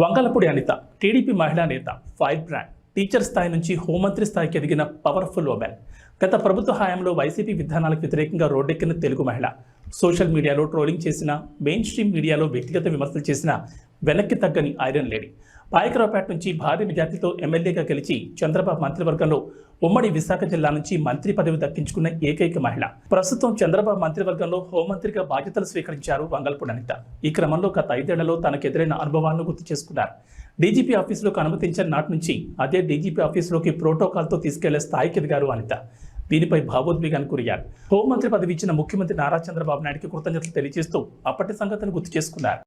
Vangalapudi Anitha TDP మహిళా నేత fire brand teacher స్థాయి నుంచి హోంమంత్రి స్థాయికి ఎదిగిన పవర్ఫుల్ ఉమెన్. గత ప్రభుత్వ హయాంలో వైసీపీ విధానాలకు వ్యతిరేకంగా రోడ్డెక్కిన తెలుగు మహిళ. సోషల్ మీడియాలో ట్రోలింగ్ చేసిన మెయిన్ స్ట్రీమ్ మీడియాలో వ్యక్తిగత విమర్శలు చేసిన వెనక్కి తగ్గని ఐరన్ లేడీ. పాయకరావుపేట నుంచి భారీ మెజార్టీతో ఎమ్మెల్యేగా గెలిచి చంద్రబాబు మంత్రివర్గంలో ఉమ్మడి విశాఖ జిల్లా నుంచి మంత్రి పదవి దక్కించుకున్న ఏకైక మహిళ. ప్రస్తుతం చంద్రబాబు మంత్రివర్గంలో హోంమంత్రిగా బాధ్యతలు స్వీకరించారు వంగల్పూడి అనిత. ఈ క్రమంలో గత ఐదేళ్ళలో తనకు ఎదురైన అనుభవాలను గుర్తు చేసుకున్నారు. డీజీపీ ఆఫీసులోకి అనుమతించిన నాటి నుంచి అదే డీజీపీ ఆఫీసులోకి ప్రోటోకాల్తో తీసుకెళ్ళే స్థాయికి ఎదిగారు అనిత. దీనిపై భావోద్వేగానికి గురయ్యారు హోంమంత్రి పదవి ఇచ్చిన ముఖ్యమంత్రి నారా చంద్రబాబు నాయుడికి కృతజ్ఞతలు తెలియజేస్తూ అప్పటి సంగతిని గుర్తు చేసుకున్నారు.